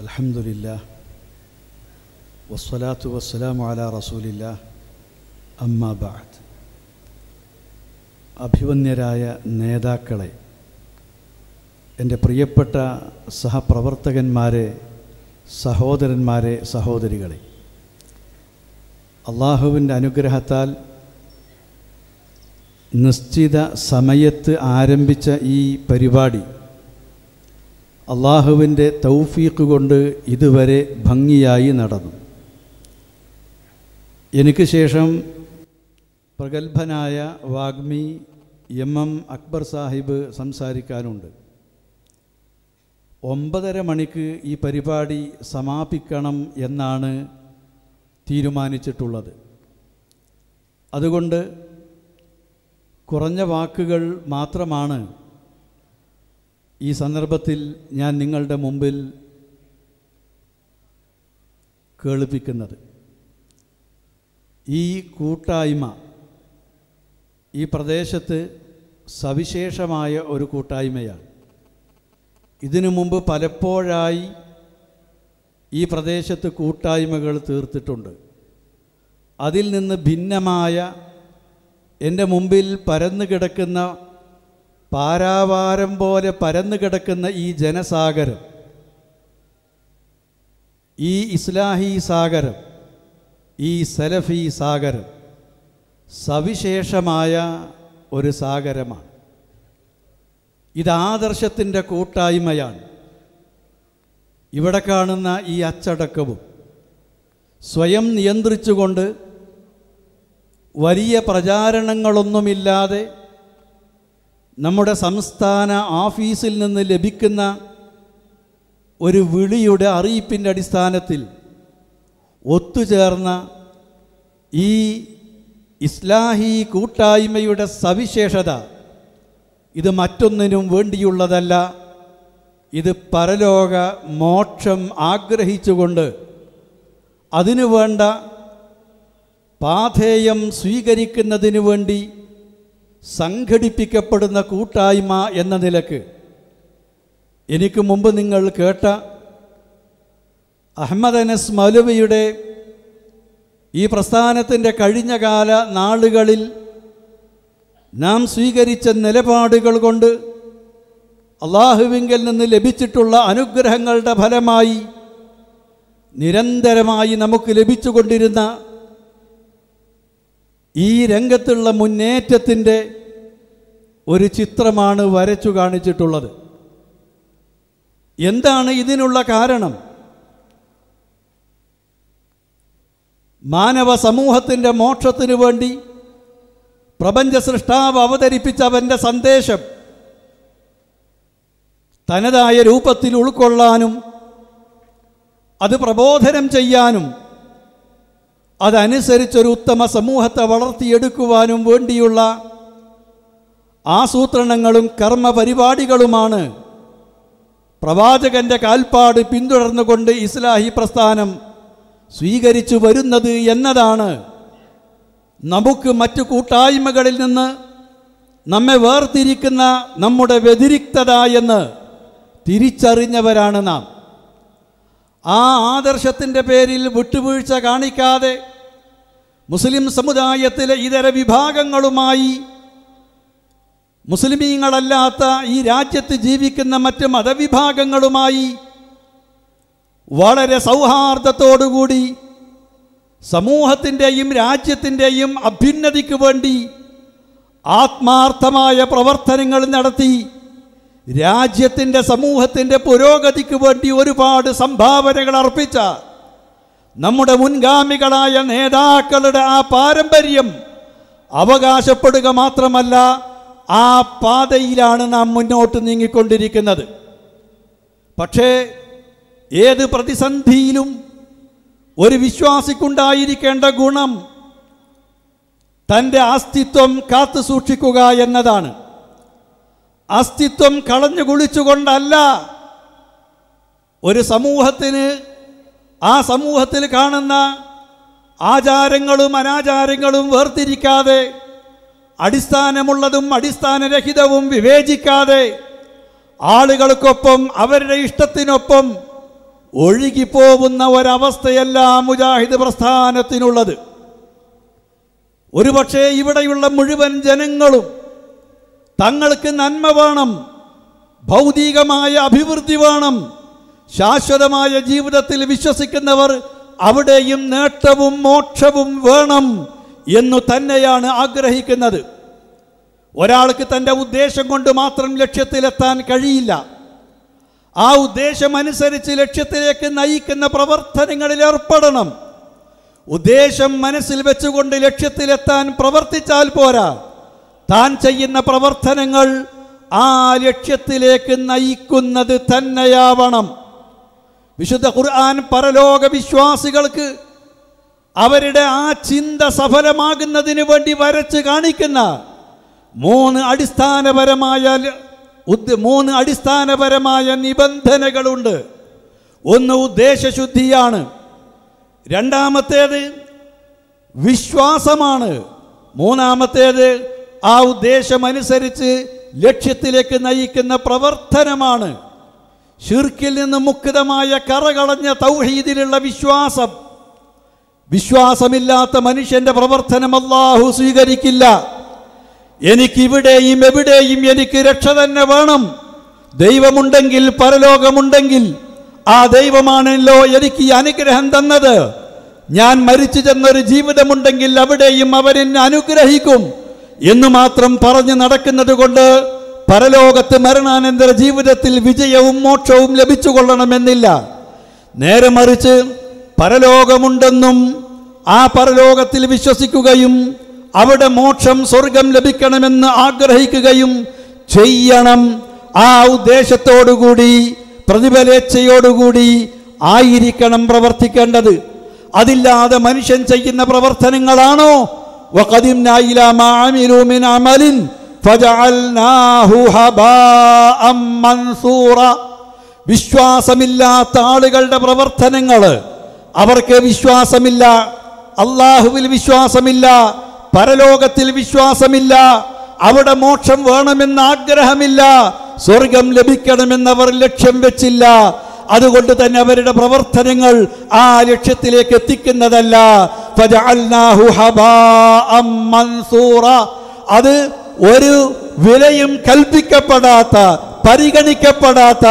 الحمد لله والصلاة والسلام على رسول الله أما بعد അഭിവന്യരായ നേതാക്കളെ എൻ്റെ പ്രിയപ്പെട്ട സഹപ്രവർത്തകന്മാരെ സഹോദരന്മാരെ സഹോദരികളെ അള്ളാഹുവിൻ്റെ അനുഗ്രഹത്താൽ നിശ്ചിത സമയത്ത് ആരംഭിച്ച ഈ പരിപാടി അള്ളാഹുവിന്റെ തൗഫീഖ് കൊണ്ട് ഇതുവരെ ഭംഗിയായി നടന്നു. എനിക്ക് ശേഷം പ്രഗത്ഭനായ വാഗ്മി എം എം അക്ബർ സാഹിബ് സംസാരിക്കാനുണ്ട്. ഒമ്പതര മണിക്ക് ഈ പരിപാടി സമാപിക്കണം എന്നാണ് തീരുമാനിച്ചിട്ടുള്ളത്. അതുകൊണ്ട് കുറഞ്ഞ വാക്കുകൾ മാത്രമാണ് ഈ സന്ദർഭത്തിൽ ഞാൻ നിങ്ങളുടെ മുമ്പിൽ കേൾപ്പിക്കുന്നത്. ഈ കൂട്ടായ്മ ഈ പ്രദേശത്ത് സവിശേഷമായ ഒരു കൂട്ടായ്മയാണ്. ഇതിനു മുമ്പ് പലപ്പോഴായി ഈ പ്രദേശത്ത് കൂട്ടായ്മകൾ തീർത്തിട്ടുണ്ട്. അതിൽ നിന്ന് ഭിന്നമായ എന്റെ മുമ്പിൽ പരന്നു കിടക്കുന്ന പാരാവാരം പോലെ പരന്നു കിടക്കുന്ന ഈ ജനസാഗരം ഈ ഇസ്ലാഹി സാഗരം ഈ സലഫി സാഗരം സവിശേഷമായ ഒരു സാഗരമാണ്. ഇത് ആദർശത്തിന്റെ കൂട്ടായ്മയാണ്. ഇവിടെ കാണുന്ന ഈ അച്ചടക്കവും സ്വയം നിയന്ത്രിച്ചുകൊണ്ട് വലിയ പ്രചാരണങ്ങളൊന്നുമില്ലാതെ നമ്മുടെ സംസ്ഥാന ഓഫീസിൽ നിന്ന് ലഭിക്കുന്ന ഒരു വിളിയുടെ അറിയിപ്പിന്റെ അടിസ്ഥാനത്തിൽ ഒത്തുചേർന്ന ഈ ഇസ്ലാഹി കൂട്ടായ്മയുടെ സവിശേഷത ഇത് മറ്റൊന്നിനും വേണ്ടിയുള്ളതല്ല. ഇത് പരലോക മോക്ഷം ആഗ്രഹിച്ചുകൊണ്ട് അതിനു വേണ്ട പാഥേയം സ്വീകരിക്കുന്നതിനു വേണ്ടി സംഘടിപ്പിക്കപ്പെടുന്ന കൂട്ടായ്മ എന്ന നിലയ്ക്ക് എനിക്ക് മുമ്പ് നിങ്ങൾ കേട്ട അഹമ്മദ് അനസ് മൗലവിയുടെ ഈ പ്രസ്ഥാനത്തിന്റെ കഴിഞ്ഞകാല നാളുകളിൽ നാം സ്വീകരിച്ച നിലപാടുകൾ കൊണ്ട് അള്ളാഹുവിങ്കിൽ നിന്ന് ലഭിച്ചിട്ടുള്ള അനുഗ്രഹങ്ങളുടെ ഫലമായി നിരന്തരമായി നമുക്ക് ലഭിച്ചുകൊണ്ടിരുന്ന ഈ രംഗത്തുള്ള മുന്നേറ്റത്തിന്റെ ഒരു ചിത്രമാണ് വരച്ചു കാണിച്ചിട്ടുള്ളത്. എന്താണ് ഇതിനുള്ള കാരണം? മാനവ സമൂഹത്തിന്റെ മോക്ഷത്തിനു വേണ്ടി പ്രപഞ്ച സൃഷ്ടാവ് അവതരിപ്പിച്ച അവന്റെ സന്ദേശം തനതായ രൂപത്തിൽ ഉൾക്കൊള്ളാനും അത് പ്രബോധനം ചെയ്യാനും അതനുസരിച്ചൊരു ഉത്തമ സമൂഹത്തെ വളർത്തിയെടുക്കുവാനും വേണ്ടിയുള്ള ആസൂത്രണങ്ങളും കർമ്മപരിപാടികളുമാണ് പ്രവാചകന്റെ കാൽപ്പാട് പിന്തുടർന്നുകൊണ്ട് ഇസ്ലാഹി പ്രസ്ഥാനം സ്വീകരിച്ചു വരുന്നത് എന്നതാണ്. നമുക്ക് മറ്റു കൂട്ടായ്മകളിൽ നിന്ന് നമ്മെ വേർതിരിക്കുന്ന നമ്മുടെ വ്യതിരിക്തത എന്ന് തിരിച്ചറിഞ്ഞവരാണ് നാം. ആ ആദർശത്തിന്റെ പേരിൽ വിട്ടുവീഴ്ച കാണിക്കാതെ മുസ്ലിം സമുദായത്തിലെ ഇതര വിഭാഗങ്ങളുമായി മുസ്ലിമീങ്ങളല്ലാത്ത ഈ രാജ്യത്ത് ജീവിക്കുന്ന മറ്റ് മതവിഭാഗങ്ങളുമായി വളരെ സൗഹാർദ്ദത്തോടുകൂടി സമൂഹത്തിന്റെയും രാജ്യത്തിന്റെയും അഭ്യുന്നതിക്ക് വേണ്ടി ആത്മാർത്ഥമായ പ്രവർത്തനങ്ങൾ നടത്തി രാജ്യത്തിന്റെ സമൂഹത്തിന്റെ പുരോഗതിക്ക് വേണ്ടി ഒരുപാട് സംഭാവനകൾ അർപ്പിച്ച നമ്മുടെ മുൻഗാമികളായ നേതാക്കളുടെ ആ പാരമ്പര്യം അവകാശപ്പെടുക മാത്രമല്ല ആ പാതയിലാണ് നാം മുന്നോട്ട് നീങ്ങിക്കൊണ്ടിരിക്കുന്നത്. പക്ഷേ ഏത് പ്രതിസന്ധിയിലും ഒരു വിശ്വാസിക്കുണ്ടായിരിക്കേണ്ട ഗുണം തന്റെ അസ്തിത്വം കാത്തു സൂക്ഷിക്കുക എന്നതാണ്. അസ്തിത്വം കളഞ്ഞു കുളിച്ചുകൊണ്ടല്ല. ഒരു സമൂഹത്തിന് ആ സമൂഹത്തിൽ കാണുന്ന ആചാരങ്ങളും അനാചാരങ്ങളും വേർതിരിക്കാതെ അടിസ്ഥാനമുള്ളതും അടിസ്ഥാനരഹിതവും വിവേചിക്കാതെ ആളുകൾക്കൊപ്പം അവരുടെ ഇഷ്ടത്തിനൊപ്പം ഒഴുകിപ്പോകുന്ന ഒരവസ്ഥയല്ല മുജാഹിദ് പ്രസ്ഥാനത്തിനുള്ളത്. ഒരുപക്ഷേ ഇവിടെയുള്ള മുഴുവൻ ജനങ്ങളും തങ്ങൾക്ക് നന്മ വേണം ഭൗതികമായ അഭിവൃദ്ധി വേണം. ശാശ്വതമായ ജീവിതത്തിൽ വിശ്വസിക്കുന്നവർ അവിടെയും നേട്ടവും മോക്ഷവും വേണം എന്നു തന്നെയാണ് ആഗ്രഹിക്കുന്നത്. ഒരാൾക്ക് തന്റെ ഉദ്ദേശം കൊണ്ട് മാത്രം ലക്ഷ്യത്തിലെത്താൻ കഴിയില്ല. ആ ഉദ്ദേശമനുസരിച്ച് ലക്ഷ്യത്തിലേക്ക് നയിക്കുന്ന പ്രവർത്തനങ്ങളിൽ ഏർപ്പെടണം. ഉദ്ദേശം മനസ്സിൽ വെച്ചുകൊണ്ട് ലക്ഷ്യത്തിലെത്താൻ പ്രവർത്തിച്ചാൽ പോരാ. താൻ ചെയ്യുന്ന പ്രവർത്തനങ്ങൾ ആ ലക്ഷ്യത്തിലേക്ക് നയിക്കുന്നത് തന്നെയാവണം. വിശുദ്ധ ഖുർആൻ പരലോക വിശ്വാസികൾക്ക് അവരുടെ ആ ചിന്ത സഫലമാകുന്നതിന് വേണ്ടി വരച്ച് കാണിക്കുന്ന മൂന്ന് അടിസ്ഥാനപരമായ മൂന്ന് അടിസ്ഥാനപരമായ നിബന്ധനകളുണ്ട്. ഒന്ന് ഉദ്ദേശശുദ്ധിയാണ്. രണ്ടാമത്തേത് വിശ്വാസമാണ്. മൂന്നാമത്തേത് ആ ഉദ്ദേശമനുസരിച്ച് ലക്ഷ്യത്തിലേക്ക് നയിക്കുന്ന പ്രവർത്തനമാണ്. ഷിർക്കിൽ നിന്ന് മുക്തമായ കറകളഞ്ഞ തൗഹീദിലുള്ള വിശ്വാസം. വിശ്വാസമില്ലാത്ത മനുഷ്യന്റെ പ്രവർത്തനം അല്ലാഹു സ്വീകരിക്കില്ല. എനിക്കിവിടെയും എവിടെയും എനിക്ക് രക്ഷ തന്നെ വേണം. ദൈവമുണ്ടെങ്കിൽ പരലോകമുണ്ടെങ്കിൽ ആ ദൈവമാണല്ലോ എനിക്ക് ഈ അനുഗ്രഹം തന്നത്. ഞാൻ മരിച്ചു ചെന്നൊരു ജീവിതമുണ്ടെങ്കിൽ അവിടെയും അവരെന്നെ അനുഗ്രഹിക്കും. എന്ന് മാത്രം പറഞ്ഞു നടക്കുന്നത് കൊണ്ട് പരലോകത്ത് മരണാനന്തര ജീവിതത്തിൽ വിജയവും മോക്ഷവും ലഭിച്ചു കൊള്ളണമെന്നില്ല നേരെ മറിച്ച് പരലോകമുണ്ടെന്നും ആ പരലോകത്തിൽ വിശ്വസിക്കുകയും അവിടെ മോക്ഷം സ്വർഗം ലഭിക്കണമെന്ന് ആഗ്രഹിക്കുകയും ചെയ്യണം. ആ ഉദ്ദേശത്തോടുകൂടി പ്രതിഫലേച്ഛയോടുകൂടി ആയിരിക്കണം പ്രവർത്തിക്കേണ്ടത്. അതില്ലാതെ മനുഷ്യൻ ചെയ്യുന്ന പ്രവർത്തനങ്ങളാണോ? وَقَدِمْنَا إِلَى مَا عَمِلُوا مِنْ عَمَلٍ فَجَعَلْنَاهُ هَبَاءً مَنْثُورًا വിശ്വാസമില്ലാത്ത ആളുകളുടെ പ്രവർത്തനങ്ങൾ അവർക്ക് വിശ്വാസമില്ല അള്ളാഹുവിൽ വിശ്വാസമില്ല പരലോകത്തിൽ വിശ്വാസമില്ല അവിടെ മോക്ഷം വേണമെന്ന് ആഗ്രഹമില്ല സ്വർഗം ലഭിക്കണമെന്നവർ ലക്ഷ്യം വെച്ചില്ല അതുകൊണ്ട് തന്നെ അവരുടെ പ്രവർത്തനങ്ങൾ ആ ലക്ഷ്യത്തിലേക്ക് എത്തിക്കുന്നതല്ല. അത് ഒരു വിലയും കൽപ്പിക്കപ്പെടാത്ത പരിഗണിക്കപ്പെടാത്ത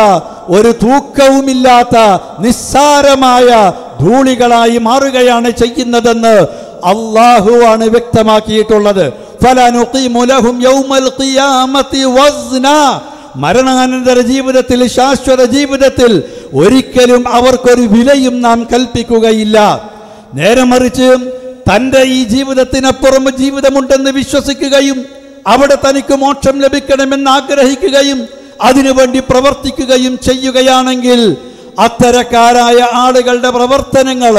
ഒരു തൂക്കവുമില്ലാത്ത നിസ്സാരമായ ധൂളികളായി മാറുകയാണ് ചെയ്യുന്നതെന്ന് അള്ളാഹു ആണ് വ്യക്തമാക്കിയിട്ടുള്ളത്. മരണാനന്തര ജീവിതത്തിൽ ശാശ്വത ജീവിതത്തിൽ ഒരിക്കലും അവർക്കൊരു വിലയും നാം കൽപ്പിക്കുകയില്ല. നേരെ മറിച്ച് തന്റെ ഈ ജീവിതത്തിനപ്പുറം ജീവിതമുണ്ടെന്ന് വിശ്വസിക്കുകയും അവിടെ തനിക്ക് മോക്ഷം ലഭിക്കണമെന്ന് ആഗ്രഹിക്കുകയും അതിനുവേണ്ടി പ്രവർത്തിക്കുകയും ചെയ്യുകയാണെങ്കിൽ അത്തരക്കാരായ ആളുകളുടെ പ്രവർത്തനങ്ങൾ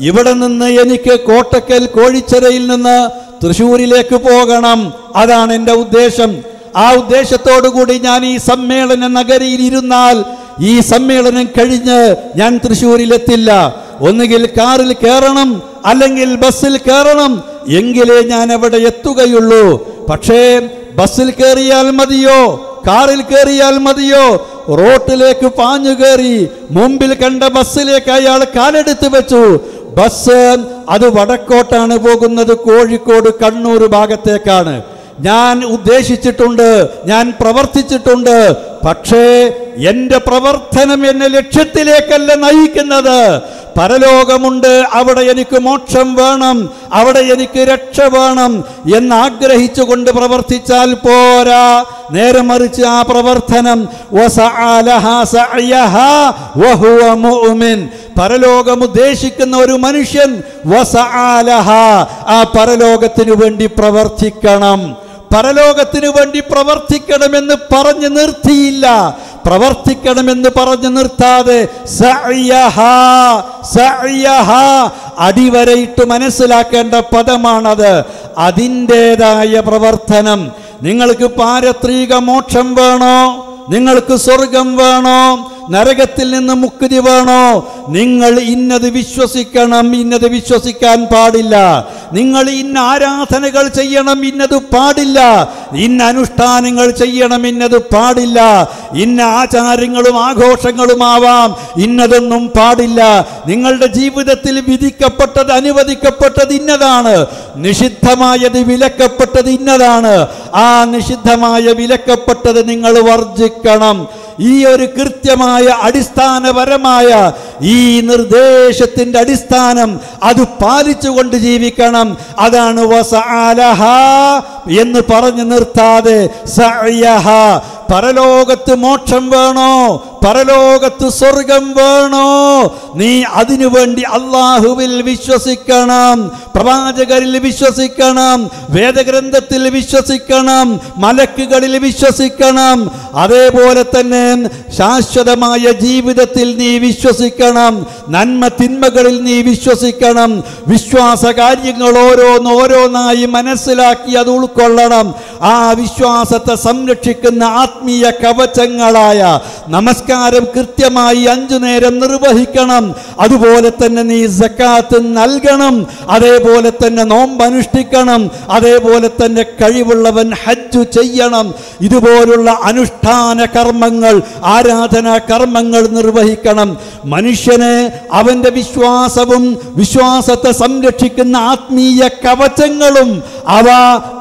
ഇവിടെ നിന്ന് എനിക്ക് കോട്ടക്കൽ കോഴിച്ചരയിൽ നിന്ന് തൃശ്ശൂരിലേക്ക് പോകണം. അതാണ് എന്റെ ഉദ്ദേശം. ആ ഉദ്ദേശത്തോടു കൂടി ഞാൻ ഈ സമ്മേളന നഗരിയിൽ ഇരുന്നാൽ ഈ സമ്മേളനം കഴിഞ്ഞ് ഞാൻ തൃശ്ശൂരിലെത്തില്ല. ഒന്നുകിൽ കാറിൽ കയറണം അല്ലെങ്കിൽ ബസ്സിൽ കയറണം. എങ്കിലേ ഞാൻ അവിടെ എത്തുകയുള്ളൂ. പക്ഷേ ബസ്സിൽ കയറിയാൽ മതിയോ? കാറിൽ കയറിയാൽ മതിയോ? റോട്ടിലേക്ക് പാഞ്ഞു കയറി മുമ്പിൽ കണ്ട ബസ്സിലേക്ക് അയാൾ കാലെടുത്ത് വെച്ചു. ബസ് അത് വടക്കോട്ടാണ് പോകുന്നത് കോഴിക്കോട് കണ്ണൂർ ഭാഗത്തേക്കാണ്. ഞാൻ ഉദ്ദേശിച്ചിട്ടുണ്ട് ഞാൻ പ്രവർത്തിച്ചിട്ടുണ്ട്. പക്ഷേ എന്റെ പ്രവർത്തനം എന്നെ ലക്ഷ്യത്തിലേക്കല്ല നയിക്കുന്നത്. പരലോകമുണ്ട് അവിടെ എനിക്ക് മോക്ഷം വേണം അവിടെ എനിക്ക് രക്ഷ വേണം എന്നാഗ്രഹിച്ചുകൊണ്ട് പ്രവർത്തിച്ചാൽ പോരാ. നേരെ മറിച്ച് ആ പ്രവർത്തനം. പരലോകം ഉദ്ദേശിക്കുന്ന ഒരു മനുഷ്യൻ ആ പരലോകത്തിനു വേണ്ടി പ്രവർത്തിക്കണം. പരലോകത്തിനു വേണ്ടി പ്രവർത്തിക്കണമെന്ന് പറഞ്ഞു നിർത്തിയില്ല. പ്രവർത്തിക്കണമെന്ന് പറഞ്ഞു നിർത്താതെ അടിവരയിട്ട് മനസ്സിലാക്കേണ്ട പദമാണത്. അതിന്റെതായ പ്രവർത്തനം. നിങ്ങൾക്ക് പാരത്രിക മോക്ഷം വേണോ? നിങ്ങൾക്ക് സ്വർഗം വേണോ? നരകത്തിൽ നിന്ന് മുക്തി വേണോ? നിങ്ങൾ ഇന്നത് വിശ്വസിക്കണം ഇന്നത് വിശ്വസിക്കാൻ പാടില്ല. നിങ്ങൾ ഇന്ന ആരാധനകൾ ചെയ്യണം ഇന്നത് പാടില്ല. ഇന്ന അനുഷ്ഠാനങ്ങൾ ചെയ്യണം ഇന്നത് പാടില്ല. ഇന്ന ആചാരങ്ങളും ആഘോഷങ്ങളുമാവാം. ഇന്നതൊന്നും പാടില്ല. നിങ്ങളുടെ ജീവിതത്തിൽ വിധിക്കപ്പെട്ടത് അനുവദിക്കപ്പെട്ടത് ഇന്നതാണ്. നിഷിദ്ധമായത് വിലക്കപ്പെട്ടത് ഇന്നതാണ്. ആ നിഷിദ്ധമായ വിലക്കപ്പെട്ടത് നിങ്ങൾ വർജിക്കണം. ഈ ഒരു കൃത്യമായ അടിസ്ഥാനപരമായ ഈ നിർദ്ദേശത്തിന്റെ അടിസ്ഥാനം അത് പാലിച്ചുകൊണ്ട് ജീവിക്കണം. അതാണ് എന്ന് പറഞ്ഞു നിർത്താതെ പരലോകത്ത് മോക്ഷം വേണോ? പരലോകത്ത് സ്വർഗം വേണോ? നീ അതിനു വേണ്ടി അള്ളാഹുവിൽ വിശ്വസിക്കണം പ്രവാചകരിൽ വിശ്വസിക്കണം വേദഗ്രന്ഥത്തിൽ വിശ്വസിക്കണം മലക്കുകളിൽ വിശ്വസിക്കണം. അതേപോലെ തന്നെ ശാശ്വതമായ ജീവിതത്തിൽ നീ വിശ്വസിക്കണം നന്മ തിന്മകളിൽ നീ വിശ്വസിക്കണം. വിശ്വാസ കാര്യങ്ങൾ ഓരോന്ന് ഓരോന്നായി മനസ്സിലാക്കി അത് ഉൾക്കൊള്ളണം. ആ വിശ്വാസത്തെ സംരക്ഷിക്കുന്ന ആത്മീയ കവചങ്ങളായ നമസ്കാരം കൃത്യമായി അഞ്ചു നേരം നിർവഹിക്കണം. അതുപോലെ തന്നെ നീ സക്കാത്ത് നൽകണം. അതേപോലെ തന്നെ നോമ്പ് അനുഷ്ഠിക്കണം അതേപോലെ തന്നെ കഴിവുള്ളവൻ ഹജ്ജു ചെയ്യണം. ഇതുപോലുള്ള അനുഷ്ഠാന കർമ്മങ്ങൾ ആരാധനാ കർമ്മങ്ങൾ നിർവഹിക്കണം. മനുഷ്യനെ അവന്റെ വിശ്വാസവും വിശ്വാസത്തെ സംരക്ഷിക്കുന്ന ആത്മീയ കവചങ്ങളും അവ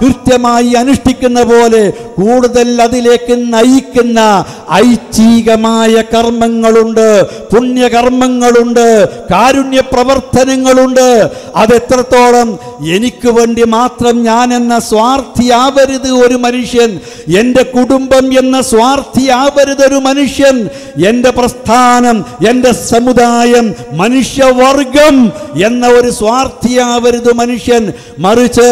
കൃത്യമായി അനുഷ്ഠിക്കുന്ന പോലെ കൂടുതൽ അതിലേക്ക് നയിക്കുന്ന ഐച്ഛികമായ കർമ്മങ്ങളുണ്ട് പുണ്യകർമ്മങ്ങളുണ്ട് കാരുണ്യ പ്രവർത്തനങ്ങളുണ്ട് അതെത്രത്തോളം എനിക്ക് വേണ്ടി മാത്രം ഞാൻ എന്ന സ്വാർത്ഥിയാവരുത് ഒരു മനുഷ്യൻ എന്റെ കുടുംബം എന്ന സ്വാർത്ഥിയാവരുത് ഒരു മനുഷ്യൻ എന്റെ പ്രസ്ഥാനം എന്റെ സമുദായം മനുഷ്യവർഗം എന്ന ഒരു സ്വാർത്ഥിയാവരുത് മനുഷ്യൻ. മറിച്ച്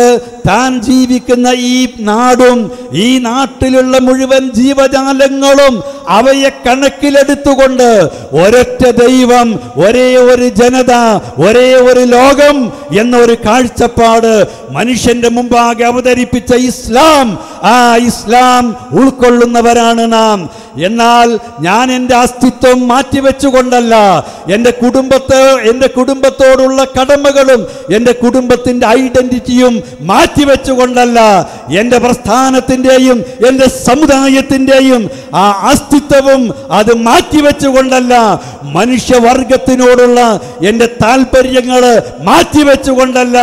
താൻ ജീവിക്കുന്ന ഈ നാടും ഈ നാട്ടിലുള്ള മുഴുവൻ ജീവജാലങ്ങളും അവയെ കണക്കിലെടുത്തുകൊണ്ട് ഒരൊറ്റ ദൈവം ഒരേ ഒരു ജനത ഒരേ ഒരു ലോകം എന്നൊരു കാഴ്ചപ്പാട് മനുഷ്യന്റെ മുമ്പാകെ അവതരിപ്പിച്ച ഇസ്ലാം. ആ ഇസ്ലാം ഉൾക്കൊള്ളുന്നവരാണ് നാം. എന്നാൽ ഞാൻ എന്റെ അസ്തിത്വം മാറ്റിവെച്ചുകൊണ്ടല്ല എന്റെ കുടുംബത്തെ എന്റെ കുടുംബത്തോടുള്ള കടമകളും എന്റെ കുടുംബത്തിന്റെ ഐഡന്റിറ്റിയും മാറ്റിവെച്ചുകൊണ്ടല്ല എന്റെ പ്രസ്ഥാനത്തിന്റെയും എന്റെ സമുദായത്തിന്റെയും ആ അസ്തിത്വവും അത് മാറ്റിവെച്ചുകൊണ്ടല്ല മനുഷ്യവർഗത്തിനോടുള്ള എന്റെ താല്പര്യങ്ങൾ മാറ്റിവെച്ചുകൊണ്ടല്ല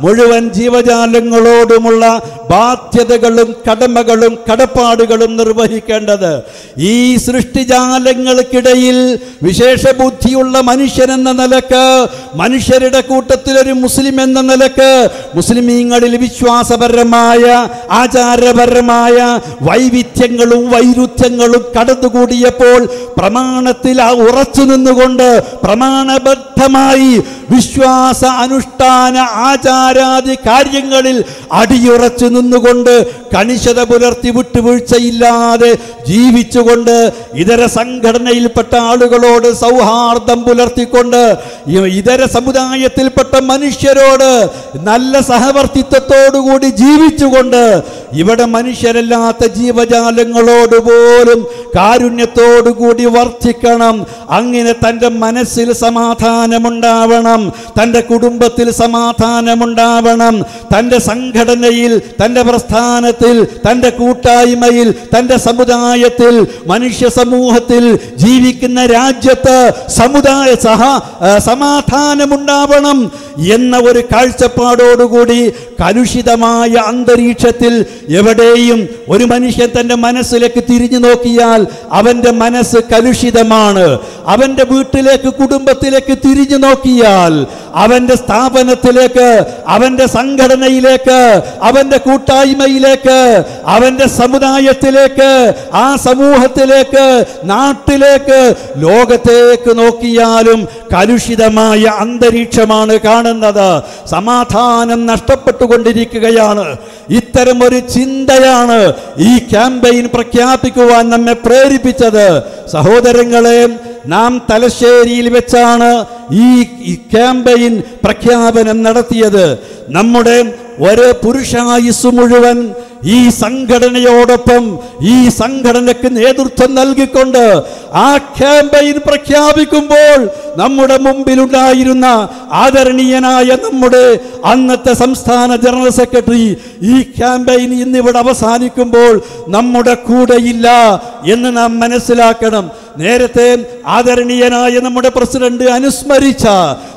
മുഴുവൻ ജീവജാലങ്ങളോടുമുള്ള ബാധ്യതകളും കടമകളും കടപ്പാടുകളും നിർവഹിക്കേണ്ടത്. ഈ സൃഷ്ടിജാലങ്ങൾക്കിടയിൽ വിശേഷ ബുദ്ധിയുള്ള മനുഷ്യൻ എന്ന നിലയ്ക്ക് മനുഷ്യരുടെ കൂട്ടത്തിലൊരു മുസ്ലിം എന്ന നിലയ്ക്ക് മുസ്ലിമീങ്ങളിൽ വിശ്വാസപരമായ ആചാരപരമായ വൈവിധ്യങ്ങളും വൈരുദ്ധ്യങ്ങളും കടന്നുകൂടിയപ്പോൾ പ്രമാണത്തിൽ ആ ഉറച്ചു നിന്നുകൊണ്ട് പ്രമാണബദ്ധമായി വിശ്വാസ അനുഷ്ഠാന ആചാരാദി കാര്യങ്ങളിൽ അടിയുറച്ചു നിന്നുകൊണ്ട് കണിശത പുലർത്തി വിട്ടുവീഴ്ചയില്ലാതെ ജീവിച്ചുകൊണ്ട് ഇതര സംഘടനയിൽപ്പെട്ട ആളുകളോട് സൗഹാർദ്ദം പുലർത്തിക്കൊണ്ട് ഇതര സമുദായത്തിൽപ്പെട്ട മനുഷ്യരോട് നല്ല സഹവർത്തിത്വത്തോടുകൂടി ജീവിച്ചുകൊണ്ട് ഇവിടെ മനുഷ്യരല്ലാത്ത ജീവജാലങ്ങളോട് പോലും കാരുണ്യത്തോടുകൂടി വർദ്ധിക്കണം അങ്ങനെ തന്റെ മനസ്സിൽ സമാധാനമുണ്ടാവണം. തന്റെ കുടുംബത്തിൽ സമാധാനമുണ്ടാവണം. തന്റെ സംഘടനയിൽ തന്റെ പ്രസ്ഥാനത്തിൽ തന്റെ കൂട്ടായ്മയിൽ തന്റെ സമുദായത്തിൽ മനുഷ്യ സമൂഹത്തിൽ ജീവിക്കുന്ന രാജ്യത്ത് സമുദായ സഹ സമാധാനമുണ്ടാവണം എന്ന ഒരു കാഴ്ചപ്പാടോടുകൂടി കലുഷിതമായ അന്തരീക്ഷത്തിൽ എവിടെയും ഒരു മനുഷ്യൻ തന്റെ മനസ്സിലേക്ക് തിരിഞ്ഞു നോക്കിയാൽ അവന്റെ മനസ്സ് കലുഷിതമാണ്. അവന്റെ വീട്ടിലേക്ക് കുടുംബത്തിലേക്ക് തിരിഞ്ഞു നോക്കിയാൽ അവന്റെ സ്ഥാപനത്തിലേക്ക് അവന്റെ സംഘടനയിലേക്ക് അവന്റെ കൂട്ടായ്മയിലേക്ക് അവന്റെ സമുദായത്തിലേക്ക് ആ സമൂഹത്തിലേക്ക് നാട്ടിലേക്ക് ലോകത്തേക്ക് നോക്കിയാലും കലുഷിതമായ അന്തരീക്ഷമാണ് കാണുന്നത്. സമാധാനം നഷ്ടപ്പെട്ടുകൊണ്ടിരിക്കുകയാണ്. ഇത്തരം ഒരു ചിന്തയാണ് ഈ ക്യാമ്പയിൻ പ്രഖ്യാപിക്കുവാൻ നമ്മെ പ്രേരിപ്പിച്ചത്. സഹോദരങ്ങളെ നാം തലശ്ശേരിയിൽ വെച്ചാണ് ഈ ക്യാമ്പയിൻ പ്രഖ്യാപനം നടത്തിയത്. നമ്മുടെ ഒരു പുരുഷായുസ് മുഴുവൻ ഈ സംഘടനയോടൊപ്പം ഈ സംഘടനയ്ക്ക് നേതൃത്വം നൽകിക്കൊണ്ട് ആ ക്യാമ്പയിൻ പ്രഖ്യാപിക്കുമ്പോൾ നമ്മുടെ മുമ്പിലുണ്ടായിരുന്ന ആദരണീയനായ നമ്മുടെ അന്നത്തെ സംസ്ഥാന ജനറൽ സെക്രട്ടറി ഈ ക്യാമ്പയിൻ ഇന്നിവിടെ അവസാനിക്കുമ്പോൾ നമ്മുടെ കൂടെയില്ല എന്ന് നാം മനസ്സിലാക്കണം. നേരത്തെ ആദരണീയനായ നമ്മുടെ പ്രസിഡന്റ് അനുസ്മരിച്ച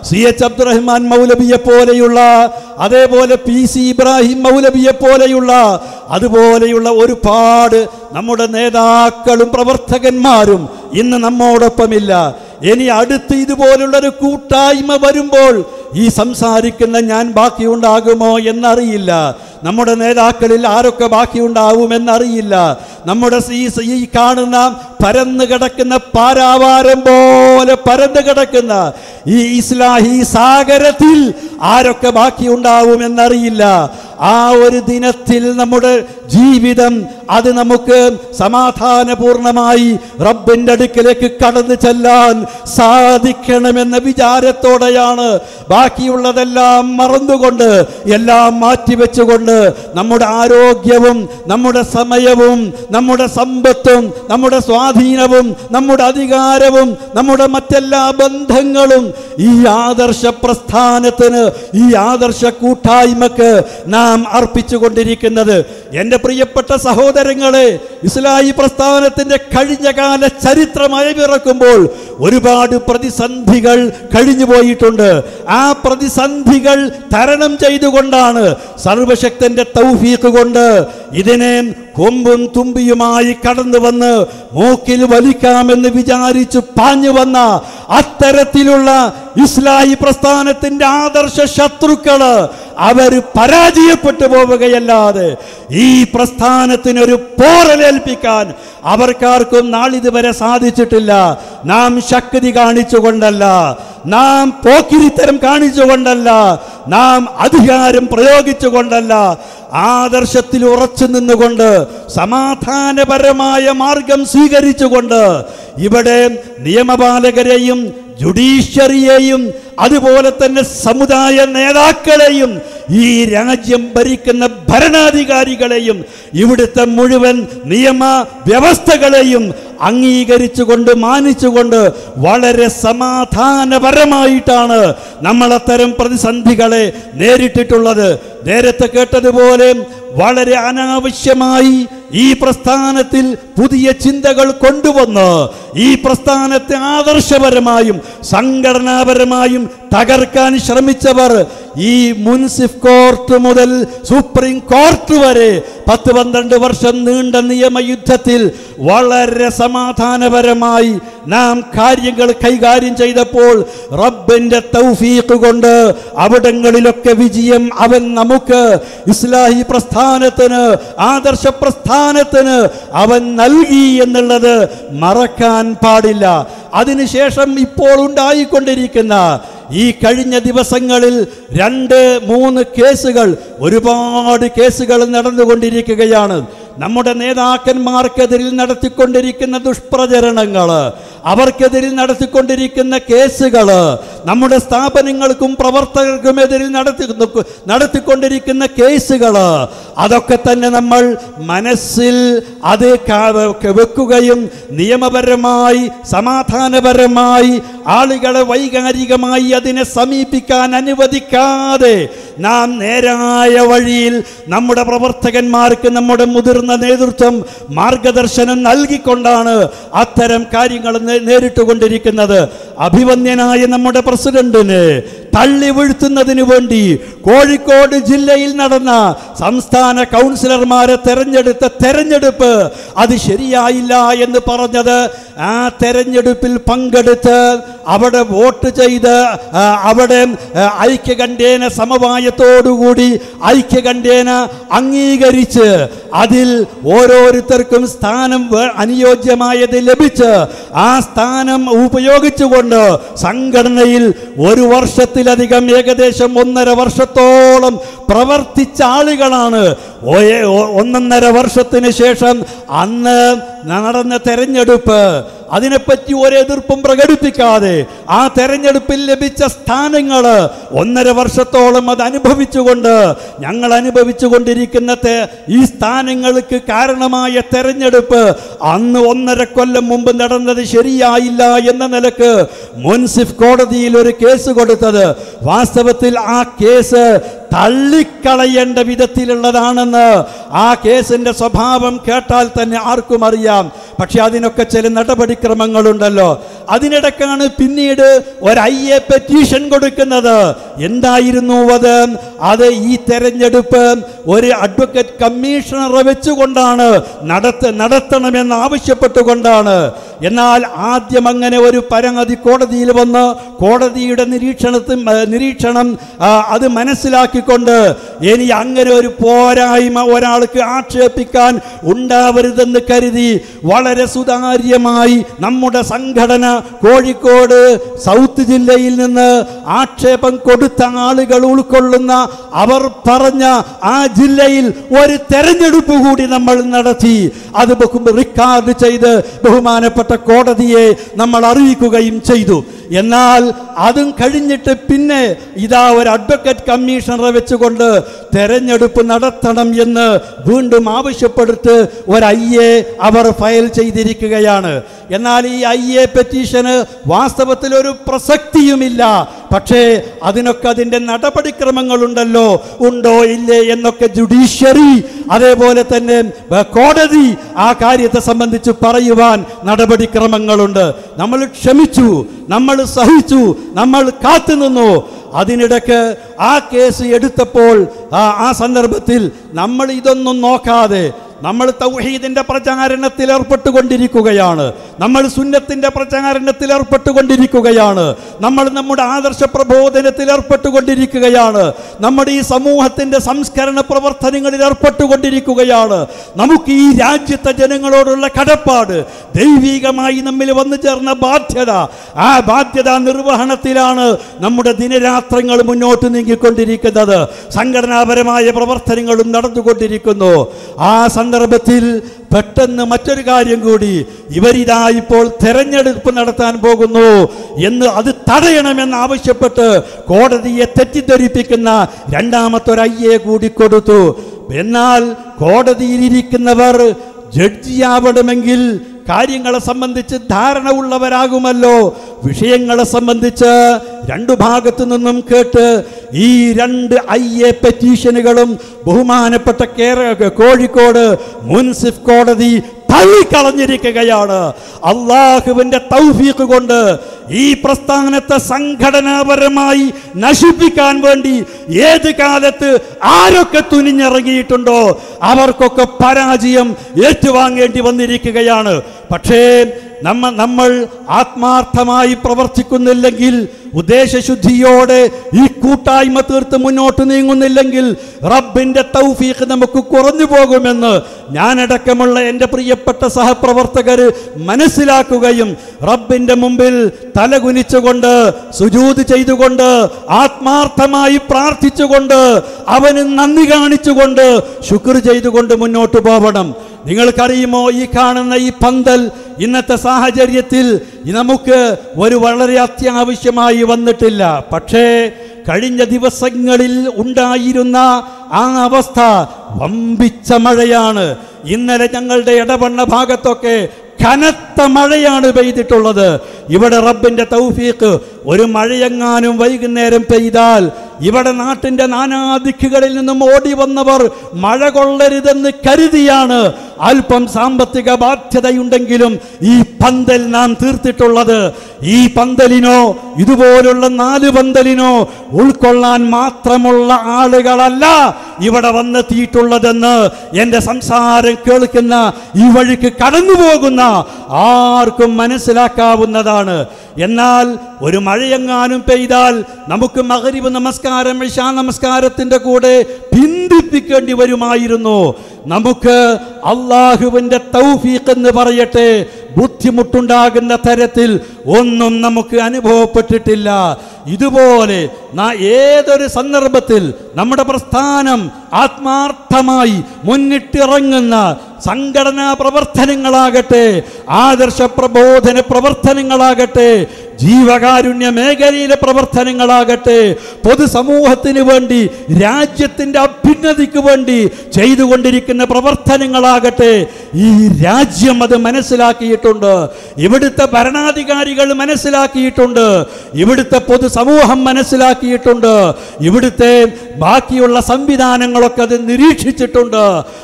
സി എച്ച് അബ്ദുറഹ്മാൻ മൗലബിയെ പോലെയുള്ള അതേപോലെ പി സി ഇബ്രാഹിം മൗലബിയെ പോലെയുള്ള അതുപോലെയുള്ള ഒരുപാട് നമ്മുടെ നേതാക്കളും പ്രവർത്തകന്മാരും ഇന്ന് നമ്മോടൊപ്പമില്ല. ഇനി അടുത്ത് ഇതുപോലുള്ള ഒരു കൂട്ടായ്മ വരുമ്പോൾ ഈ സംസാരിക്കുന്ന ഞാൻ ബാക്കിയുണ്ടാകുമോ എന്നറിയില്ല. നമ്മുടെ നേതാക്കളിൽ ആരൊക്കെ ബാക്കിയുണ്ടാവുമെന്നറിയില്ല. നമ്മുടെ ഈ കാണുന്ന പരന്നു കിടക്കുന്ന പാരാവാരം പോലെ പരന്നു കിടക്കുന്ന ഈ ഇസ്ലാഹി സാഗരത്തിൽ ആരൊക്കെ ബാക്കിയുണ്ടാവുമെന്നറിയില്ല. ആ ഒരു ദിനത്തിൽ നമ്മുടെ ജീവിതം അത് നമുക്ക് സമാധാനപൂർണമായി റബ്ബിന്റെ അടുക്കിലേക്ക് കടന്നു ചെല്ലാൻ സാധിക്കണമെന്ന വിചാരത്തോടെയാണ് ബാക്കിയുള്ളതെല്ലാം മറന്നുകൊണ്ട് എല്ലാം മാറ്റിവെച്ചുകൊണ്ട് നമ്മുടെ ആരോഗ്യവും നമ്മുടെ സമയവും നമ്മുടെ സമ്പത്തും നമ്മുടെ സ്വാധീനവും നമ്മുടെ അധികാരവും നമ്മുടെ മറ്റെല്ലാ ബന്ധങ്ങളും ഈ ആദർശ പ്രസ്ഥാനത്തിന് ഈ ആദർശ കൂട്ടായ്മക്ക് നാം അർപ്പിച്ചുകൊണ്ടിരിക്കുന്നത്. എന്റെ പ്രിയപ്പെട്ട സഹോദരങ്ങളെ ഇസ്ലായി പ്രസ്ഥാനത്തിന്റെ കഴിഞ്ഞകാല ചരിത്രം അയവിറക്കുമ്പോൾ ഒരുപാട് പ്രതിസന്ധികൾ കഴിഞ്ഞു പോയിട്ടുണ്ട്. ആ പ്രതിസന്ധികൾ തരണം ചെയ്തുകൊണ്ടാണ് സർവശക്തന്റെ തൗഫീഖ് കൊണ്ട് ഇതിനെ കൊമ്പും തുമ്പിയുമായി കടന്നു വന്ന് മൂക്കിൽ വലിക്കാമെന്ന് വിചാരിച്ചു പാഞ്ഞു വന്ന അത്തരത്തിലുള്ള ഇസ്ലാഹി പ്രസ്ഥാനത്തിന്റെ ആദർശ ശത്രുക്കൾ അവർ പരാജയപ്പെട്ടു പോവുകയല്ലാതെ ഈ പ്രസ്ഥാനത്തിനൊരു പോറലേൽപ്പിക്കാൻ അവർക്കാർക്കും നാളിതുവരെ സാധിച്ചിട്ടില്ല. നാം ശക്തി കാണിച്ചുകൊണ്ടല്ല. നാം പോക്കിരിത്തരം കാണിച്ചുകൊണ്ടല്ല. നാം അധികാരം പ്രയോഗിച്ചുകൊണ്ടല്ല. ആദർശത്തിൽ ഉറച്ചു നിന്നുകൊണ്ട് സമാധാനപരമായ മാർഗം സ്വീകരിച്ചുകൊണ്ട് ഇവിടെ നിയമപാലകരെയും ജുഡീഷ്യറിയെയും അതുപോലെ തന്നെ സമുദായ നേതാക്കളെയും ഈ രാജ്യം ഭരിക്കുന്ന ഭരണാധികാരികളെയും ഇവിടുത്തെ മുഴുവൻ നിയമ വ്യവസ്ഥകളെയും അംഗീകരിച്ചുകൊണ്ട് മാനിച്ചുകൊണ്ട് വളരെ സമാധാനപരമായിട്ടാണ് നമ്മൾ അത്തരം പ്രതിസന്ധികളെ നേരിട്ടിട്ടുള്ളത്. നേരത്തെ കേട്ടതുപോലെ വളരെ അനാവശ്യമായി ഈ പ്രസ്ഥാനത്തിൽ പുതിയ ചിന്തകൾ കൊണ്ടുവന്ന് ഈ പ്രസ്ഥാനത്തെ ആദർശപരമായും സംഘടനാപരമായും തകർക്കാൻ ശ്രമിച്ചവർ ഈ മുൻസിഫ് കോർട്ട് മുതൽ സുപ്രീം കോർട്ട് വരെ പത്ത് പന്ത്രണ്ട് വർഷം നീണ്ട നിയമയുദ്ധത്തിൽ വളരെ സമാധാനപരമായി നാം കാര്യങ്ങൾ കൈകാര്യം ചെയ്തപ്പോൾ റബ്ബിന്റെ തൗഫീഖ് കൊണ്ട് അവിടങ്ങളിലൊക്കെ വിജയം അവൻ നമുക്ക് ഇസ്ലാഹി പ്രസ്ഥാനത്തിന് ആദർശ പ്രസ്ഥാനത്തിന് അവൻ നൽകി എന്നുള്ളത് മറക്കാൻ പാടില്ല. അതിനുശേഷം ഇപ്പോൾ ഉണ്ടായിക്കൊണ്ടിരിക്കുന്ന ഈ കഴിഞ്ഞ ദിവസങ്ങളിൽ രണ്ട് മൂന്ന് കേസുകൾ ഒരുപാട് കേസുകൾ നടന്നുകൊണ്ടിരിക്കുകയാണ്. നമ്മുടെ നേതാക്കന്മാർക്കെതിരിൽ നടത്തിക്കൊണ്ടിരിക്കുന്ന ദുഷ്പ്രചരണങ്ങൾ അവർക്കെതിരിൽ നടത്തിക്കൊണ്ടിരിക്കുന്ന കേസുകൾ നമ്മുടെ സ്ഥാപനങ്ങൾക്കും പ്രവർത്തകർക്കും എതിരിൽ നടത്തി നടത്തിക്കൊണ്ടിരിക്കുന്ന കേസുകൾ അതൊക്കെ തന്നെ നമ്മൾ മനസ്സിൽ അത് വെക്കുകയും നിയമപരമായി സമാധാനപരമായി ആളുകളെ വൈകാരികമായി അതിനെ സമീപിക്കാൻ അനുവദിക്കാതെ നാം നേരായ വഴിയിൽ നമ്മുടെ പ്രവർത്തകന്മാർക്ക് നമ്മുടെ മുതിർന്ന നേതൃത്വം മാർഗദർശനം നൽകിക്കൊണ്ടാണ് അത്തരം കാര്യങ്ങൾ നേരിട്ടുകൊണ്ടിരിക്കുന്നത്. അഭിവന്യനായ നമ്മുടെ പ്രസിഡന്റിന് തള്ളി വീഴ്ത്തുന്നതിന് വേണ്ടി കോഴിക്കോട് ജില്ലയിൽ നടന്ന സംസ്ഥാന കൗൺസിലർമാരെ തെരഞ്ഞെടുത്ത തെരഞ്ഞെടുപ്പ് അത് ശരിയായില്ല എന്ന് പറഞ്ഞത് ആ തെരഞ്ഞെടുപ്പിൽ പങ്കെടുത്ത് അവിടെ വോട്ട് ചെയ്ത് അവിടെ ഐക്യകണ്ഠേന ഐക്യകണ്ഠേന സമവായത്തോടുകൂടി ഐക്യകണ്ഠേന അംഗീകരിച്ച് അതിൽ ഓരോരുത്തർക്കും സ്ഥാനം അനുയോജ്യമായത് ലഭിച്ച് ആ സ്ഥാനം ഉപയോഗിച്ചുകൊണ്ട് സംഘടനയിൽ ഒരു വർഷത്തിലധികം ഏകദേശം ഒന്നര വർഷത്തോളം പ്രവർത്തിച്ച ആളുകളാണ് ഒയേ- ഒ- ഒന്നൊന്നര വർഷത്തിന് ശേഷം അന്ന് നടന്ന തെരഞ്ഞെടുപ്പ്. അതിനെപ്പറ്റി ഒരെതിർപ്പും പ്രകടിപ്പിക്കാതെ ആ തെരഞ്ഞെടുപ്പിൽ ലഭിച്ച സ്ഥാനങ്ങൾ ഒന്നര വർഷത്തോളം അത് അനുഭവിച്ചുകൊണ്ട് ഞങ്ങൾ അനുഭവിച്ചു കൊണ്ടിരിക്കുന്ന ഈ സ്ഥാനങ്ങൾക്ക് കാരണമായ തെരഞ്ഞെടുപ്പ് അന്ന് ഒന്നര കൊല്ലം മുമ്പ് നടന്നത് ശരിയായില്ല എന്ന നിലയ്ക്ക് മുൻസിഫ് കോടതിയിൽ ഒരു കേസ് കൊടുത്തത്. വാസ്തവത്തിൽ ആ കേസ് തള്ളിക്കളയേണ്ട വിധത്തിലുള്ളതാണെന്ന് ആ കേസിന്റെ സ്വഭാവം കേട്ടാൽ തന്നെ ആർക്കും അറിയാം. പക്ഷെ അതിനൊക്കെ ചില നടപടിക്രമങ്ങളുണ്ടല്ലോ. അതിനിടക്കാണ് പിന്നീട് ഒരു ഐ എ പെറ്റീഷൻ കൊടുക്കുന്നത്. എന്തായിരുന്നു അത്? അത് ഈ തെരഞ്ഞെടുപ്പ് ഒരു അഡ്വക്കേറ്റ് കമ്മീഷണറെ വെച്ചുകൊണ്ടാണ് നടത്ത നടത്തണമെന്ന് ആവശ്യപ്പെട്ടുകൊണ്ടാണ്. എന്നാൽ ആദ്യം അങ്ങനെ ഒരു പരമതി കോടതിയിൽ വന്ന് കോടതിയുടെ നിരീക്ഷണത്തിൽ നിരീക്ഷണം അത് മനസ്സിലാക്കിക്കൊണ്ട് ഇനി അങ്ങനെ ഒരു പോരായ്മ ഒരാൾക്ക് ആക്ഷേപിക്കാൻ ഉണ്ടാവരുതെന്ന് കരുതി വളരെ സുതാര്യമായി നമ്മുടെ സംഘടന കോഴിക്കോട് സൗത്ത് ജില്ലയിൽ നിന്ന് ആക്ഷേപം കൊടുത്ത ആളുകൾ ഉൾക്കൊള്ളുന്ന അവർ പറഞ്ഞ ആ ജില്ലയിൽ ഒരു തെരഞ്ഞെടുപ്പ് കൂടി നമ്മൾ നടത്തി. അത് റിക്കാർഡ് ചെയ്ത് ബഹുമാനപ്പെട്ട കോടതിയെ നമ്മൾ അറിയിക്കുകയും ചെയ്തു. എന്നാൽ അതും കഴിഞ്ഞിട്ട് പിന്നെ ഇതാ ഒരു അഡ്വക്കേറ്റ് കമ്മീഷണറെ വെച്ചുകൊണ്ട് തെരഞ്ഞെടുപ്പ് നടത്തണം എന്ന് വീണ്ടും ആവശ്യപ്പെടുത്ത് ഒരു ഐ എ അവർ ഫയൽ ചെയ്തിരിക്കുകയാണ്. എന്നാൽ ഈ ഐ എ പെറ്റീഷന് വാസ്തവത്തിൽ ഒരു പ്രസക്തിയുമില്ല. പക്ഷേ അതിനൊക്കെ അതിന്റെ നടപടിക്രമങ്ങളുണ്ടല്ലോ. ഉണ്ടോ ഇല്ലേ എന്നൊക്കെ ജുഡീഷ്യറി അതേപോലെ തന്നെ കോടതി ആ കാര്യത്തെ സംബന്ധിച്ച് പറയുവാൻ നടപടിക്രമങ്ങളുണ്ട് നമ്മൾ ക്ഷമിച്ചു നമ്മൾ സഹിച്ചു നമ്മൾ കാത്തുനിന്നു അതിനിടയ്ക്ക് ആ കേസ് എടുത്തപ്പോൾ ആ സന്ദർഭത്തിൽ നമ്മൾ ഇതൊന്നും നോക്കാതെ നമ്മൾ തൗഹീദിന്റെ പ്രചാരണത്തിൽ ഏർപ്പെട്ടുകൊണ്ടിരിക്കുകയാണ്. നമ്മൾ സുന്നത്തിന്റെ പ്രചാരണത്തിൽ ഏർപ്പെട്ടുകൊണ്ടിരിക്കുകയാണ്. നമ്മൾ നമ്മുടെ ആദർശ പ്രബോധനത്തിൽ ഏർപ്പെട്ടുകൊണ്ടിരിക്കുകയാണ്. നമ്മുടെ ഈ സമൂഹത്തിന്റെ സംസ്കരണ പ്രവർത്തനങ്ങളിൽ ഏർപ്പെട്ടുകൊണ്ടിരിക്കുകയാണ്. നമുക്ക് ഈ രാജ്യത്തെ ജനങ്ങളോടുള്ള കടപ്പാട് ദൈവികമായി നമ്മിൽ വന്നു ചേർന്ന ബാധ്യത ആ ബാധ്യത നിർവഹണത്തിലാണ് നമ്മുടെ ദിനരാത്രങ്ങൾ മുന്നോട്ട് നീങ്ങിക്കൊണ്ടിരിക്കുന്നത്. സംഘടനാപരമായ പ്രവർത്തനങ്ങളും നടന്നുകൊണ്ടിരിക്കുന്നു. ആ സന്ദർഭത്തിൽ പെട്ടെന്ന് മറ്റൊരു കാര്യം കൂടി. ഇവരിതാ ഇപ്പോൾ തെരഞ്ഞെടുപ്പ് നടത്താൻ പോകുന്നു എന്ന് അത് തടയണമെന്ന് ആവശ്യപ്പെട്ട് കോടതിയെ തെറ്റിദ്ധരിപ്പിക്കുന്ന രണ്ടാമത്തെ ഒരു ഐയെ കൂടി കൊടുത്തു. എന്നാൽ കോടതിയിലിരിക്കുന്നവർ ജഡ്ജിയാവണമെങ്കിൽ കാര്യങ്ങളെ സംബന്ധിച്ച് ധാരണ ഉള്ളവരാകുമല്ലോ. വിഷയങ്ങളെ സംബന്ധിച്ച് രണ്ടു ഭാഗത്തു നിന്നും കേട്ട് ഈ രണ്ട് ഐ എ പെറ്റീഷനുകളും ബഹുമാനപ്പെട്ട കേര കോഴിക്കോട് മുൻസിഫ് കോടതി തള്ളിക്കളഞ്ഞിരിക്കുകയാണ്. അള്ളാഹുവിന്റെ തൗഫീഖ് കൊണ്ട് ഈ പ്രസ്ഥാനത്തെ സംഘടനാപരമായി നശിപ്പിക്കാൻ വേണ്ടി ഏത് കാലത്ത് ആരൊക്കെ തുനിഞ്ഞിറങ്ങിയിട്ടുണ്ടോ അവർക്കൊക്കെ പരാജയം ഏറ്റുവാങ്ങേണ്ടി വന്നിരിക്കുകയാണ്. പക്ഷേ നമ്മ നമ്മൾ ആത്മാർത്ഥമായി പ്രവർത്തിക്കുന്നില്ലെങ്കിൽ ഉദ്ദേശശുദ്ധിയോടെ ഈ കൂട്ടായ്മ തീർത്ത് മുന്നോട്ട് നീങ്ങുന്നില്ലെങ്കിൽ റബ്ബിന്റെ തൗഫീഖ് നമുക്ക് കുറഞ്ഞു പോകുമെന്ന് ഞാനടക്കമുള്ള എന്റെ പ്രിയപ്പെട്ട സഹപ്രവർത്തകർ മനസ്സിലാക്കുകയും റബ്ബിന്റെ മുമ്പിൽ തലകുനിച്ചുകൊണ്ട് സുജൂത് ചെയ്തുകൊണ്ട് ആത്മാർത്ഥമായി പ്രാർത്ഥിച്ചുകൊണ്ട് അവന് നന്ദി കാണിച്ചുകൊണ്ട് ശുക്ർ ചെയ്തുകൊണ്ട് മുന്നോട്ട് പോവണം. നിങ്ങൾക്കറിയുമോ ഈ കാണുന്ന ഈ പന്തൽ? ഇന്നത്തെ സാഹചര്യത്തിൽ നമുക്ക് ഒരു വളരെ അത്യാവശ്യമായി വന്നിട്ടില്ല. പക്ഷേ കഴിഞ്ഞ ദിവസങ്ങളിൽ ഉണ്ടായിരുന്ന ആ അവസ്ഥ വമ്പിച്ച മഴയാണ്. ഇന്നലെ ഞങ്ങളുടെ ഇടവണ്ണ ഭാഗത്തൊക്കെ കനത്ത മഴയാണ് പെയ്തിട്ടുള്ളത്. ഇവിടെ റബ്ബിന്റെ തൗഫീഖ് ഒരു മഴയെങ്ങാനും വൈകുന്നേരം പെയ്താൽ ഇവിടെ നാട്ടിന്റെ നാനാദിക്കുകളിൽ നിന്നും ഓടി വന്നവർ മഴ കൊള്ളരുതെന്ന് കരുതിയാണ്. അല്പം സാമ്പത്തിക ബാധ്യതയുണ്ടെങ്കിലും ഈ പന്തൽ നാം തീർത്തിട്ടുള്ളത്. ഈ പന്തലിനോ ഇതുപോലുള്ള നാല് പന്തലിനോ ഉൾക്കൊള്ളാൻ മാത്രമുള്ള ആളുകളല്ല ഇവിടെ വന്നെത്തിയിട്ടുള്ളതെന്ന് എന്റെ സംസാരം കേൾക്കുന്ന ഈ വഴിക്ക് കടന്നു പോകുന്ന ആർക്കും മനസ്സിലാക്കാവുന്നതാണ്. എന്നാൽ ഒരു മഴയെങ്ങാനും പെയ്താൽ നമുക്ക് മകരിവ് നമസ്കാരം ഇഷാ നമസ്കാരത്തിന്റെ കൂടെ പിന്തിപ്പിക്കേണ്ടി വരുമായിരുന്നു. നമുക്ക് അള്ളാഹുവിന്റെ തൗഫീഖ് എന്ന് പറയട്ടെ ബുദ്ധിമുട്ടുണ്ടാകുന്ന തരത്തിൽ ഒന്നും നമുക്ക് അനുഭവപ്പെട്ടിട്ടില്ല. ഇതുപോലെ ഏതൊരു സന്ദർഭത്തിൽ നമ്മുടെ പ്രസ്ഥാനം ആത്മാർത്ഥമായി മുന്നിട്ടിറങ്ങുന്ന സംഘടനാ പ്രവർത്തനങ്ങളാകട്ടെ ആദർശ പ്രബോധന പ്രവർത്തനങ്ങളാകട്ടെ ജീവകാരുണ്യ മേഖലയിലെ പ്രവർത്തനങ്ങളാകട്ടെ പൊതുസമൂഹത്തിന് വേണ്ടി രാജ്യത്തിന്റെ അഭ്യുന്നതിക്ക് വേണ്ടി ചെയ്തുകൊണ്ടിരിക്കുന്ന പ്രവർത്തനങ്ങളാകട്ടെ ഈ രാജ്യം അത് മനസ്സിലാക്കിയിട്ടുണ്ട്. ഇവിടുത്തെ ഭരണാധികാരികൾ മനസ്സിലാക്കിയിട്ടുണ്ട്. ഇവിടുത്തെ പൊതുസമൂഹം മനസ്സിലാക്കിയിട്ടുണ്ട്. ഇവിടുത്തെ ബാക്കിയുള്ള സംവിധാനങ്ങളൊക്കെ അത് നിരീക്ഷിച്ചിട്ടുണ്ട്.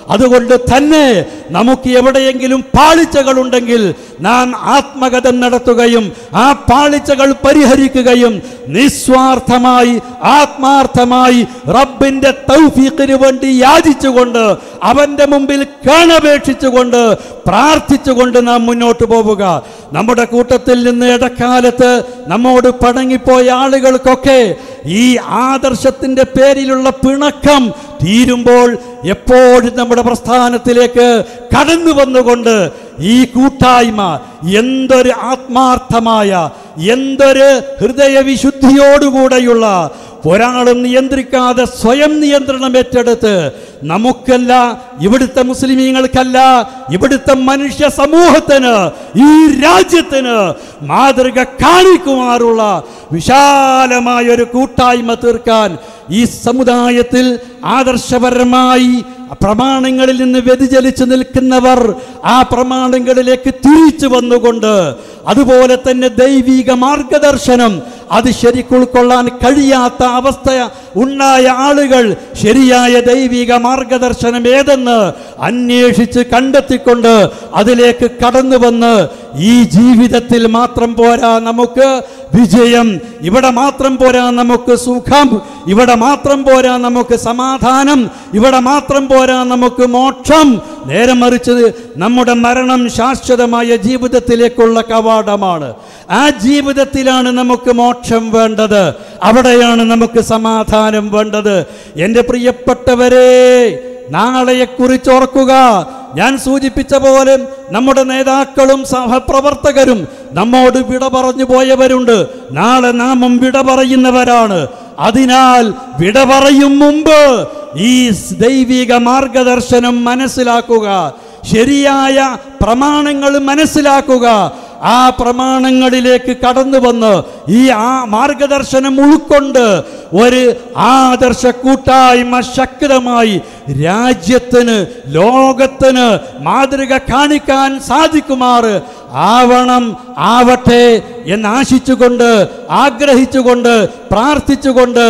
അതുകൊണ്ട് തന്നെ നമുക്ക് എവിടെയെങ്കിലും പാളിച്ചകളുണ്ടെങ്കിൽ നാം ആത്മകഥം നടത്തുകയും ആ പാളിച്ചകൾ പരിഹരിക്കുകയും നിസ്വാർത്ഥമായി ആത്മാർത്ഥമായി റബ്ബിന്റെ തൗഫീഖിന് വേണ്ടി യാചിച്ചുകൊണ്ട് അവന്റെ മുമ്പിൽ കേണപേക്ഷിച്ചുകൊണ്ട് പ്രാർത്ഥിച്ചുകൊണ്ട് നാം മുന്നോട്ട് പോവുക. നമ്മുടെ കൂട്ടത്തിൽ നിന്ന് ഇടക്കാലത്ത് നമ്മോട് പടങ്ങിപ്പോയ ആളുകൾക്കൊക്കെ ഈ ആദർശത്തിന്റെ പേരിലുള്ള പിണക്കം തീരുമ്പോൾ എപ്പോഴും നമ്മുടെ പ്രസ്ഥാനത്തിലേക്ക് കടന്നു വന്നുകൊണ്ട് ഈ കൂട്ടായ്മ എന്തൊരു ആത്മാർത്ഥമായ എന്തൊരു ഹൃദയവിശുദ്ധിയോടുകൂടെയുള്ള ഒരാളും നിയന്ത്രിക്കാതെ സ്വയം നിയന്ത്രണം ഏറ്റെടുത്ത് നമുക്കല്ല ഇവിടുത്തെ മുസ്ലിമീങ്ങൾക്കല്ല ഇവിടുത്തെ മനുഷ്യ സമൂഹത്തിന് ഈ രാജ്യത്തിന് മാതൃക കാണിക്കുമാറുള്ള വിശാലമായ ഒരു കൂട്ടായ്മ തീർക്കാൻ ഈ സമുദായത്തിൽ ആദർശപരമായി പ്രമാണങ്ങളിൽ നിന്ന് വ്യതിചലിച്ചു നിൽക്കുന്നവർ ആ പ്രമാണങ്ങളിലേക്ക് തിരിച്ചു വന്നുകൊണ്ട് അതുപോലെ തന്നെ ദൈവിക മാർഗദർശനം അത് ശരിക്കുൾക്കൊള്ളാൻ കഴിയാത്ത അവസ്ഥ ഉണ്ടായ ആളുകൾ ശരിയായ ദൈവിക മാർഗദർശനം ഏതെന്ന് അന്വേഷിച്ച് കണ്ടെത്തിക്കൊണ്ട് അതിലേക്ക് കടന്നു വന്ന് ഈ ജീവിതത്തിൽ മാത്രം പോരാ നമുക്ക് വിജയം ഇവിടെ മാത്രം പോരാ നമുക്ക് സുഖം ഇവിടെ മാത്രം പോരാ നമുക്ക് സമാധാനം ഇവിടെ മാത്രം പോരാ നമുക്ക് മോക്ഷം. നേരെ മറിച്ച് നമ്മുടെ മരണം ശാശ്വതമായ ജീവിതത്തിലേക്കുള്ള കവാടമാണ്. ആ ജീവിതത്തിലാണ് നമുക്ക് മോക്ഷം വേണ്ടത്. അവിടെയാണ് നമുക്ക് സമാധാനം. വേണ്ടത് എന്റെ പ്രിയപ്പെട്ടവരെ നാളെയെക്കുറിച്ച് ഓർക്കുക. ഞാൻ സൂചിപ്പിച്ച പോലെ നമ്മുടെ നേതാക്കളും സഹപ്രവർത്തകരും നമ്മോട് വിട പറഞ്ഞു പോയവരുണ്ട്. നാളെ നാമം വിട പറയുന്നവരാണ്. അതിനാൽ വിട പറയും മുമ്പ് ഈ ദൈവിക മാർഗദർശനം മനസ്സിലാക്കുക. ശരിയായ പ്രമാണങ്ങൾ മനസ്സിലാക്കുക. ആ പ്രമാണങ്ങളിലേക്ക് കടന്നു വന്ന് ഈ ആ മാർഗദർശനം ഉൾക്കൊണ്ട് ഒരു ആദർശ കൂട്ടായ്മ ശക്തമായി രാജ്യത്തിന് ലോകത്തിന് മാതൃക കാണിക്കാൻ സാധിക്കുമാറ് ആവണം ആവട്ടെ എന്നാശിച്ചുകൊണ്ട് ആഗ്രഹിച്ചുകൊണ്ട് പ്രാർത്ഥിച്ചുകൊണ്ട്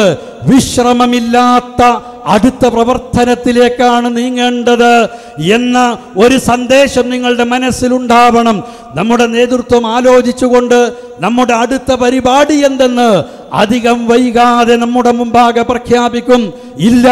വിശ്രമമില്ലാത്ത അടുത്ത പ്രവർത്തനത്തിലേക്കാണ് നീങ്ങേണ്ടത് എന്ന ഒരു സന്ദേശം നിങ്ങളുടെ മനസ്സിലുണ്ടാവണം. നമ്മുടെ നേതൃത്വം ആലോചിച്ചുകൊണ്ട് നമ്മുടെ അടുത്ത പരിപാടി എന്തെന്ന് അധികം വൈകാതെ നമ്മുടെ മുമ്പാകെ പ്രഖ്യാപിക്കും. ഇല്ല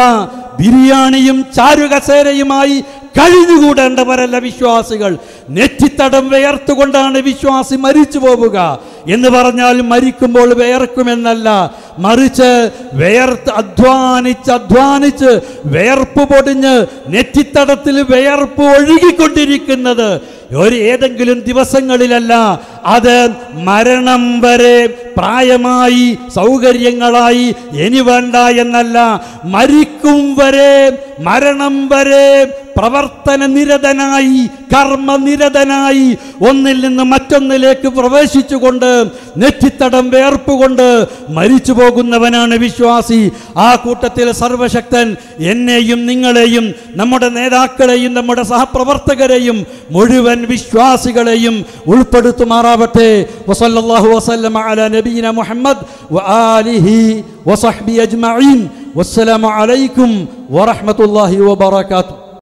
ബിരിയാണിയും ചാരുകസേരയുമായി കഴിഞ്ഞുകൂടേണ്ടവരല്ല വിശ്വാസികൾ. നെറ്റിത്തടം വേർത്തുകൊണ്ടാണ് വിശ്വാസി മരിച്ചു പോവുക എന്ന് പറഞ്ഞാൽ മരിക്കുമ്പോൾ വേർക്കുമെന്നല്ല. മറിച്ച് വേർത്ത് അധ്വാനിച്ച് അധ്വാനിച്ച് വേർപ്പ് പൊടിഞ്ഞ് നെറ്റിത്തടത്തിൽ വേർപ്പ് ഒഴുകിക്കൊണ്ടിരിക്കുന്നത് ഒരു ഏതെങ്കിലും ദിവസങ്ങളിലല്ല അത് മരണം വരെ പ്രായമായി സൗകര്യങ്ങളായി ഇനി വേണ്ട എന്നല്ല. മരിക്കും വരെ മരണം വരെ പ്രവർത്തന നിരതനായി കർമ്മനിരതനായി ഒന്നിൽ നിന്ന് മറ്റൊന്നിലേക്ക് പ്രവേശിച്ചുകൊണ്ട് നെറ്റിത്തടം വേർപ്പുകൊണ്ട് മരിച്ചു പോകുന്നവനാണ് വിശ്വാസി. ആ കൂട്ടത്തിൽ സർവശക്തൻ എന്നെയും നിങ്ങളെയും നമ്മുടെ നേതാക്കളെയും നമ്മുടെ സഹപ്രവർത്തകരെയും മുഴുവൻ വിശ്വാസികളെയും ഉൾപ്പെടുത്തുമാറാവട്ടെ വസല്ലല്ലാഹു വസല്ലമ അലാ നബീന മുഹമ്മദ് വആലിഹി വസഹ്ബി അജ്മഈൻ വസ്സലാമു അലൈക്കും വറഹ്മത്തുള്ളാഹി വബറകാതുഹു